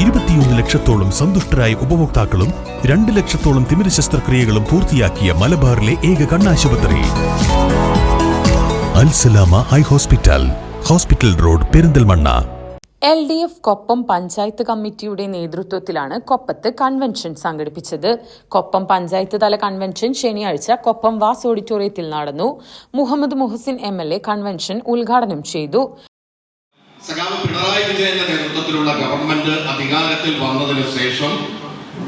ഇരുപത്തിയൊന്ന് ലക്ഷത്തോളം സന്തുഷ്ടരായ ഉപഭോക്താക്കളും രണ്ട് ലക്ഷത്തോളം തിമിര ശസ്ത്രക്രിയകളും പൂർത്തിയാക്കിയ മലബാറിലെ ഏക കണ്ണാശുപത്രി. Alsalama high hospital hospital road Perinthalmanna. L D F Koppam panchayat കമ്മിറ്റിയുടെ നേതൃത്വത്തിലാണ് കൊപ്പത്ത് കൺവെൻഷൻ സംഘടിപ്പിച്ചത്. കൊപ്പം പഞ്ചായത്ത് തല കൺവെൻഷൻ ശനിയാഴ്ച കൊപ്പം വാസ് ഓഡിറ്റോറിയത്തിൽ നടന്നു. Muhammad Muhsin M L A convention ഉദ്ഘാടനം ചെയ്തു. പിണറായി വിജയന്റെ നേതൃത്വത്തിലുള്ള ഗവൺമെന്റ് അധികാരത്തിൽ വന്നതിന് ശേഷം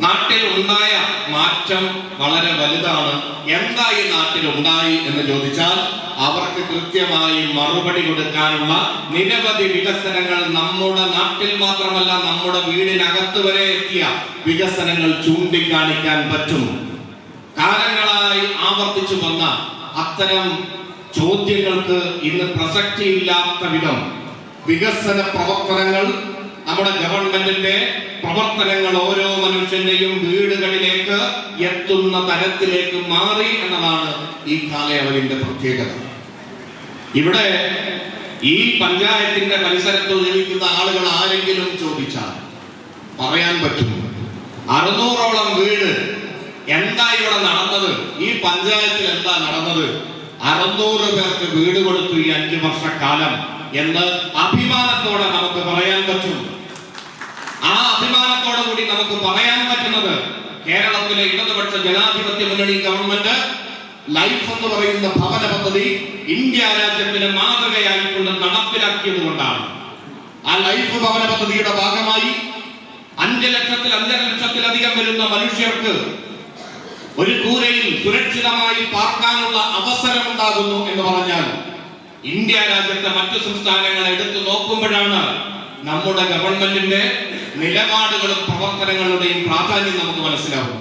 നാട്ടിൽ ഉണ്ടായ മാറ്റം വളരെ വലുതാണ്. എന്തായി നാട്ടിൽ ഉണ്ടായി എന്ന് ചോദിച്ചാൽ അവർക്ക് കൃത്യമായി മറുപടി കൊടുക്കാനുള്ള നിരവധി വികസനങ്ങൾ നമ്മുടെ നാട്ടിൽ മാത്രമല്ല നമ്മുടെ വീടിനകത്ത് വരെ എത്തിയ വികസനങ്ങൾ ചൂണ്ടിക്കാണിക്കാൻ പറ്റും. കാലങ്ങളായി ആവർത്തിച്ചു വന്ന അത്തരം ചോദ്യങ്ങൾക്ക് ഇന്ന് പ്രസക്തിയില്ലാത്ത വിധം വികസന പ്രവർത്തനങ്ങൾ നമ്മുടെ ഗവൺമെന്റിന്റെ പ്രവർത്തനങ്ങൾ ഓരോ മനുഷ്യന്റെയും വീടുകളിലേക്ക് എത്തുന്ന തരത്തിലേക്ക് മാറി എന്നതാണ് ഈ കാലയളവിന്റെ പ്രത്യേകത. ഇവിടെ ഈ പഞ്ചായത്തിന്റെ പരിസരത്ത് ജീവിക്കുന്ന ആളുകൾ ആരെങ്കിലും ചോദിച്ചാൽ പറയാൻ പറ്റും അറുന്നൂറോളം വീട് എന്താ ഇവിടെ നടന്നത്? ഈ പഞ്ചായത്തിൽ എന്താ നടന്നത്? അറുന്നൂറ് പേർക്ക് വീട് കൊടുത്തു ഈ അഞ്ചു വർഷക്കാലം. എന്ന് അഭിമാനത്തോടെ നമുക്ക് പറയാൻ പറ്റും. ആ അഭിമാനത്തോടെ കൂടി നമുക്ക് പറയാൻ പറ്റുന്നത് കേരളത്തിലെ ഇടതുപക്ഷ ജനാധിപത്യ മുന്നണി ഗവൺമെന്റ് ലൈഫ് എന്ന് പറയുന്ന ഭവന പദ്ധതി ഇന്ത്യ രാജ്യത്തിന് മാതൃകയായിക്കൊണ്ട് നടപ്പിലാക്കിയത് കൊണ്ടാണ് ആ ലൈഫ് ഭവന പദ്ധതിയുടെ ഭാഗമായി അഞ്ച് ലക്ഷത്തിൽ അഞ്ചര ലക്ഷത്തിലധികം വരുന്ന മനുഷ്യർക്ക് ഒരു കൂരയിൽ സുരക്ഷിതമായി പാർക്കാനുള്ള അവസരം ഉണ്ടാകുന്നു എന്ന് പറഞ്ഞാൽ ഇന്ത്യ രാജ്യത്തെ മറ്റു സംസ്ഥാനങ്ങൾ എടുത്തു നോക്കുമ്പോഴാണ് നമ്മുടെ ഗവൺമെന്റിന്റെ നിലപാടുകളും പ്രവർത്തനങ്ങളുടെയും പ്രാധാന്യം നമുക്ക് മനസ്സിലാവും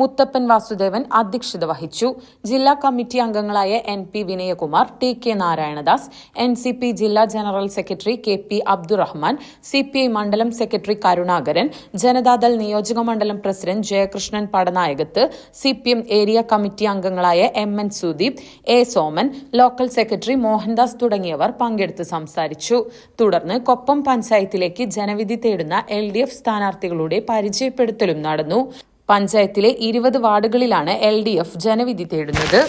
മുത്തപ്പൻ വാസുദേവൻ അധ്യക്ഷത വഹിച്ചു. ജില്ലാ കമ്മിറ്റി അംഗങ്ങളായ N P Vinayakumar T K Narayanadas N C P ജില്ലാ general secretary K P Abdurahman C P I മണ്ഡലം സെക്രട്ടറി കരുണാകരൻ ജനതാദൾ നിയോജക മണ്ഡലം president Jayakrishnan Padanayakath C P M area committee അംഗങ്ങളായ M N Sudeep A Soman local secretary Mohandas തുടങ്ങിയവർ പങ്കെടുത്ത് സംസാരിച്ചു. തുടർന്ന് കൊപ്പം പഞ്ചായത്തിലേക്ക് ജനവിധി തേടുന്ന എൽ ഡി എഫ് സ്ഥാനാർത്ഥികളുടെ പരിചയപ്പെടുത്തലും നടന്നു. പഞ്ചായത്തിലെ ഇരുപത് വാർഡുകളിലാണ് എൽ ജനവിധി തേടുന്നത്.